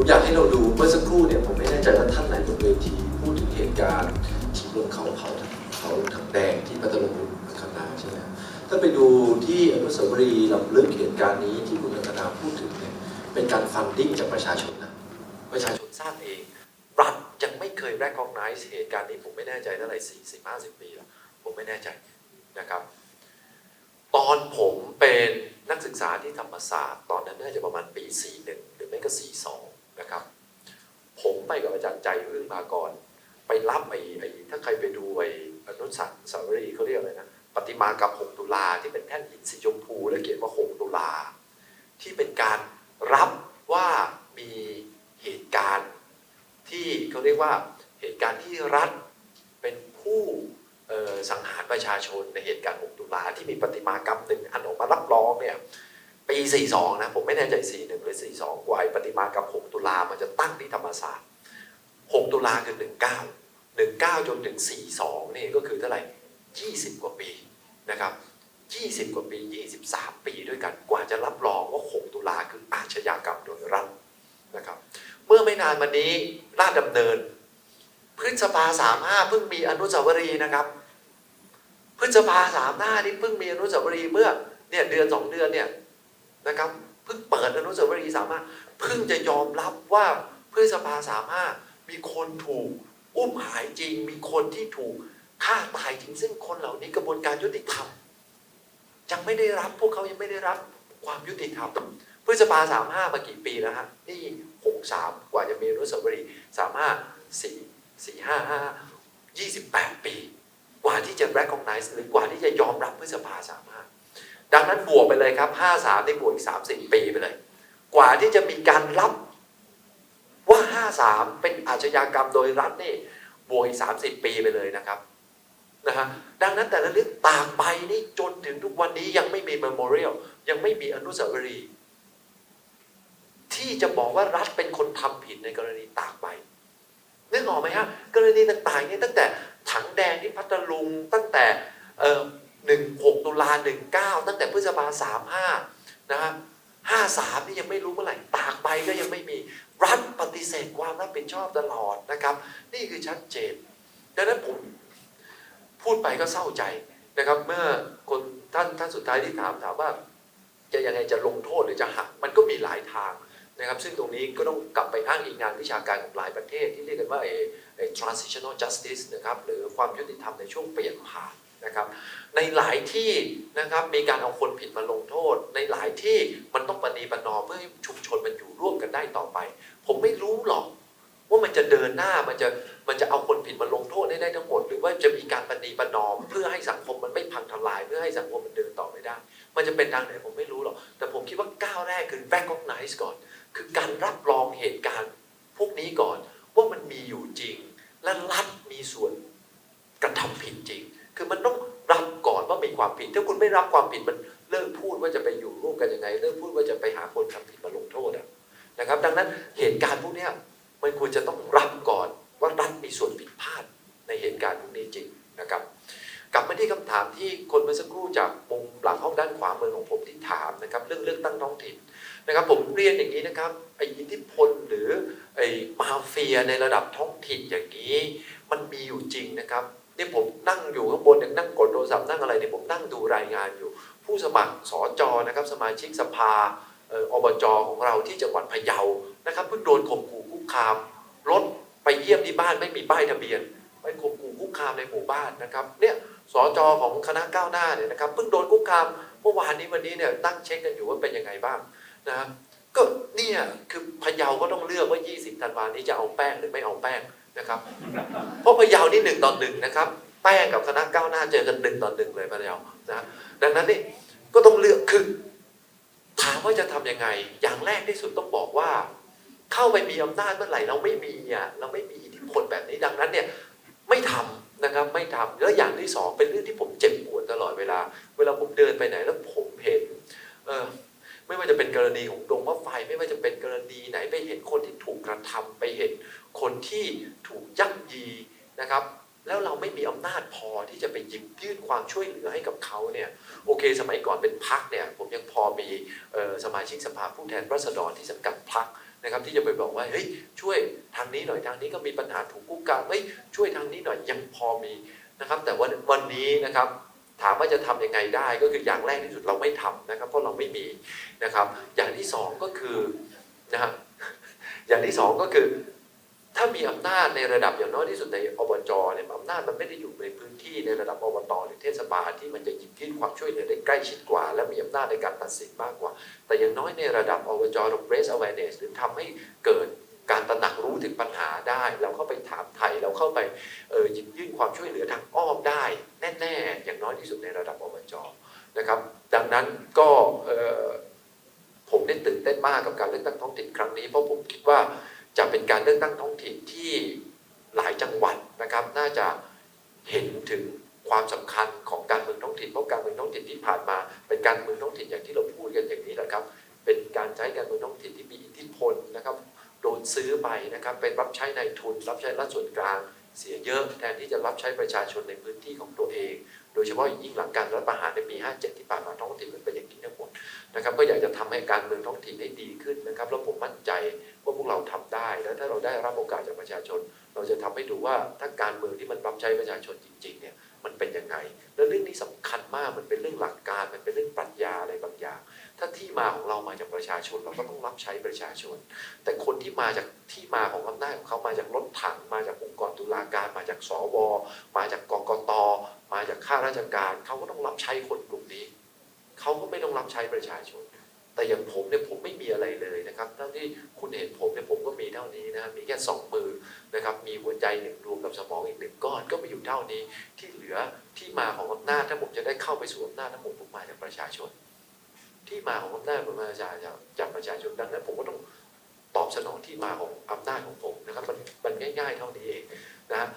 ผมอยากให้เราดูเมื่อสักครู่เนี่ยผมไม่แน่ใจว่าท่านไหนบนเวทีพูดถึงเหตุการณ์ที่บนเขาเผาเขาถังแดงที่พัทลุงคณาใช่ไหมถ้าไปดูที่อนุสาวรีย์ลำลึกเหตุการณ์นี้ที่คุณคณาพูดถึงเนี่ยเป็นการฟันดิ้งจากประชาชนนะประชาชนสร้างเอง รัฐยังไม่เคย recognize เหตุการณ์นี้ผมไม่แน่ใจเท่าไหร่สี่สิบห้าสิบปีแล้วผมไม่แน่ใจนะครับ ตอนผมเป็นนักศึกษาที่ธรรมศาสตร์ ตอนนั้นน่าจะประมาณปี 41 หรือไม่ก็ 42 นะครับ ผมไปกับอาจารย์ใจอึ้งมาก่อน ไปรับไอ้ไอ้ถ้าใครไปดูไอ้อนุสันสาวรีย์เขาเรียกอะไรนะปฏิมากรรม6ตุลาที่เป็นแท่นหินสีชมพูและเขียนว่า 6 ตุลา ที่เป็นการรับว่ามีเหตุการณ์ที่เขาเรียกว่าเหตุการณ์ที่รัฐเป็นผู้สังหารประชาชนในเหตุการณ์ 6 ตุลาที่มีประติมากรรมหนึ่งอันออกมารับรองเนี่ย ปี 42 นะ ผมไม่แน่ใจ 41 หรือ 42 กว่าประติมากรรม 6 ตุลามันจะตั้งที่ธรรมศาสตร์ 6 ตุลาคือ 19 19 จนถึง 42 นี่ก็คือเท่าไหร่ 20 กว่าปีนะครับ 20 กว่าปี 23 ปีด้วยกัน กว่าจะรับรองว่า 6 ตุลาคืออาชญากรรมโดยรัฐนะครับ เมื่อไม่นานมานี้ราชดำเนิน พฤษภาสามห้าเพิ่งมีอนุสาวรีย์นะครับ พฤษภาสามห้านี่เพิ่งมีอนุสาวรีย์เมื่อเนี่ยเดือนสองเดือนเนี่ย นะครับเพิ่งเปิดอนุสาวรีย์สามห้าเพิ่งจะยอมรับว่าพฤษภาสามห้ามีคนถูก อุ้มหายจริง มีคนที่ถูกฆ่าตายจริงซึ่งคนเหล่านี้กระบวนการยุติธรรมยังไม่ได้รับพวกเขายังไม่ได้รับความยุติธรรมพฤษภาสามห้ามากี่ปีแล้วฮะนี่หกสามกว่าจะมีอนุสาวรีย์สามห้าสี่สี่ห้าห้ายี่สิบแปดปี กว่าที่จะ recognize หรือกว่าที่จะยอมรับพฤษภาสามห้า ดังนั้นบวกไปเลยครับห้าสามได้บวกอีกสามสิบปีไปเลย กว่าที่จะมีการรับว่าห้าสามเป็นอาชญากรรมโดยรัฐนี่บวกอีกสามสิบปีไปเลยนะครับนะฮะดังนั้นแต่ละเรื่องตากใบนี่จนถึงทุกวันนี้ยังไม่มี memorial ยังไม่มีอนุสาวรีย์ที่จะบอกว่ารัฐเป็นคนทำผิดในกรณีตากใบนึกออกไหมฮะกรณีต่างๆนี่ตั้งแต่ถังแดงที่พัทลุงตั้งแต่ เอ่อหนึ่งหกตุลาหนึ่งเก้าตั้งแต่พฤษภาสามห้านะฮะห้าสามนี่ยังไม่รู้เมื่อไหร่ ตากใบก็ยังไม่มี รัฐปฏิเสธความรับผิดชอบตลอดนะครับ นี่คือชัดเจน ดังนั้นผมพูดไปก็เศร้าใจนะครับ เมื่อคนท่านท่านสุดท้ายที่ถามถามว่าจะยังไงจะลงโทษหรือจะหัก มันก็มีหลายทางนะครับ ซึ่งตรงนี้ก็ต้องกลับไปอ้างอิงงานวิชาการของหลายประเทศที่เรียกกันว่าไอ้ไอ้ transitional justice นะครับ หรือความยุติธรรมในช่วงเปลี่ยนผ่าน นะครับ ในหลายที่นะครับมีการเอาคนผิดมาลงโทษ ในหลายที่มันต้องปณีปนอมเพื่อให้ชุมชนมันอยู่ร่วมกันได้ต่อไป ผมไม่รู้หรอกว่ามันจะเดินหน้ามันจะมันจะเอาคนผิดมาลงโทษได้ได้ทั้งหมด หรือว่าจะมีการปณีปนอม เพื่อให้สังคมมันไม่พังทลาย เพื่อให้สังคมมันเดินต่อไปได้ มันจะเป็นทางไหนผมไม่รู้หรอก แต่ผมคิดว่าก้าวแรกคือ recognize ก่อน คือการรับรองเหตุการณ์พวกนี้ก่อนว่ามันมีอยู่จริง และรัฐมีส่วนกระทำผิดจริง คือมันต้องรับก่อนว่ามีความผิด ถ้าคุณไม่รับความผิดมันเลิกพูดว่าจะไปอยู่ร่วมกันยังไง เลิกพูดว่าจะไปหาคนทำผิดมาลงโทษนะครับ ดังนั้นเหตุการณ์พวกนี้มันควรจะต้องรับก่อนว่ารัฐมีส่วนผิดพลาดในเหตุการณ์พวกนี้จริงนะครับ กลับมาที่คำถามที่คนเมื่อสักครู่จากมุมหลังห้องด้านขวามือของผมที่ถามนะครับ เรื่องเลือกตั้งท้องถิ่นนะครับ ผมเรียนอย่างนี้นะครับไอ้อิทธิพลหรือไอ้มาเฟียในระดับท้องถิ่นอย่างนี้ มันมีอยู่จริงนะครับ นี่ผมนั่งอยู่ข้างบนเนี่ยนั่งกดโทรศัพท์นั่งอะไรเนี่ยผมนั่งดูรายงานอยู่ ผู้สมัครสจนะครับสมาชิกสภาเอ่ออบจของเราที่จังหวัดพะเยานะครับเพิ่งโดนข่มขู่คุกคามรถไปเยี่ยมที่บ้านไม่มีป้ายทะเบียนไปข่มขู่คุกคามในหมู่บ้านนะครับเนี่ยสจของคณะก้าวหน้าเนี่ยนะครับเพิ่งโดนคุกคามเมื่อวานนี้วันนี้เนี่ยตั้งเช็คกันอยู่ว่าเป็นยังไงบ้างนะครับก็เนี่ยคือพะเยาก็ต้องเลือกว่า 20 ธันวานี้จะเอาแป้งหรือไม่เอาแป้ง นะครับเพราะพะเยานี่หนึ่งต่อหนึ่งนะครับ แป้งกับคณะก้าวหน้าเจอกันหนึ่งต่อหนึ่งเลยพะเยานะดังนั้นนี่ก็ต้องเลือกคือถามว่าจะทำยังไง อย่างแรกที่สุดต้องบอกว่า เข้าไปมีอำนาจเมื่อไหร่เราไม่มีอะเราไม่มีอิทธิพลแบบนี้ดังนั้นเนี่ยไม่ทำนะครับไม่ทำแล้วอย่างที่สองเป็นเรื่องที่ผมเจ็บปวดตลอดเวลา เวลาผมเดินไปไหนแล้วผมเห็นเออ ไม่ว่าจะเป็นกรณีของดงมะไฟ ไม่ว่าจะเป็นกรณีไหนไปเห็นคนที่ถูกกระทำไปเห็นคนที่ถูกยักยีนะครับ แล้วเราไม่มีอำนาจพอที่จะไปหยิบยื่นความช่วยเหลือให้กับเขาเนี่ยโอเค สมัยก่อนเป็นพักเนี่ยผมยังพอมีออสมาชิกสภาผู้แทนราษฎรที่สังกัดพักนะครับที่จะไปบอกว่าเฮ้ยช่วยทางนี้หน่อยทางนี้ก็มีปัญหาถูกกุกกามเฮ้ยช่วยทางนี้หน่อยยังพอมีนะครับ แต่วันวันนี้นะครับ ถามว่าจะทำยังไงได้ก็คืออย่างแรกที่สุดเราไม่ทำนะครับ เพราะเราไม่มีนะครับ อย่างที่สองก็คือนะฮะอย่างที่สองก็คือ ถ้ามีอำนาจในระดับอย่างน้อยที่สุดในอบจเนี่ยอำนาจมันไม่ได้อยู่ในพื้นที่ในระดับอบตหรือเทศบาลที่มันจะหยิบยื่นความช่วยเหลือได้ใกล้ชิดกว่า และมีอำนาจในการตัดสินมากกว่า แต่อย่างน้อยในระดับอบจเรา raise awareness หรือทำให้เกิด การตระหนักรู้ถึงปัญหาได้ เราเข้าไปถามไทยเราเข้าไปเออหยิบยื่นความช่วยเหลือทางอ้อมได้แน่ๆ อย่างน้อยที่สุดในระดับอบจนะครับ ดังนั้นก็เออผมได้ตื่นเต้นมากกับการเลือกตั้งท้องถิ่นครั้งนี้ เพราะผมคิดว่าจะเป็นการเลือกตั้งท้องถิ่นที่หลายจังหวัดนะครับ น่าจะเห็นถึงความสำคัญของการเมืองท้องถิ่นเพราะการเมืองท้องถิ่นที่ผ่านมา เป็นการเมืองท้องถิ่นอย่างที่เราพูดกันอย่างนี้แหละครับ เป็นการใช้การเมืองท้องถิ่นที่มีอิทธิพลนะครับ นซื้อไปนะครับเป็นรับใช้ในทุน รับใช้รัฐส่วนกลาง เสียเยอะแทนที่จะรับใช้ประชาชนในพื้นที่ของตัวเอง โดยเฉพาะยิ่งหลังการรัฐประหารในปี 57 ที่ผ่านมาท้องถิ่นมันเป็นอย่างนี้ทั้งหมดนะครับก็อยากจะทำให้การเมืองท้องถิ่นให้ดีขึ้นนะครับแล้วผมมั่นใจว่าพวกเราทำได้ แล้วถ้าเราได้รับโอกาสจากประชาชน เราจะทำให้ดูว่าถ้าการเมืองที่มันรับใช้ประชาชนจริงๆเนี่ยมันเป็นยังไง แล้วเรื่องนี้สำคัญมากมันเป็นเรื่องหลักการมันเป็นเรื่องปรัชญาอะไรบางอย่าง ถ้าที่มาของเรามาจากประชาชน เราก็ต้องรับใช้ประชาชน แต่คนที่มาจากที่มาของอำนาจของเขามาจากรถถัง มาจากองค์กรตุลาการ มาจากสวมาจากกกตมาจากข้าราชการ เขาก็ต้องรับใช้คนกลุ่มนี้ เขาก็ไม่ต้องรับใช้ประชาชน แต่อย่างผมเนี่ยผมไม่มีอะไรเลยนะครับเท่าที่คุณเห็นผมเนี่ยผมก็มีเท่านี้นะมีแค่สองมือนะครับ มีหัวใจหนึ่งดวงกับสมองอีกหนึ่งก้อนก็มีอยู่เท่านี้ ที่เหลือที่มาของอำนาจถ้าผมจะได้เข้าไปสู่อำนาจทั้งหมดผมมาจากประชาชน ที่มาของอำนาจผมมาจากจากประชาชนดังนั้นผมก็ต้องตอบสนองที่มาของอำนาจของผมนะครับมันมันง่าย ๆ เท่านี้เองนะฮะ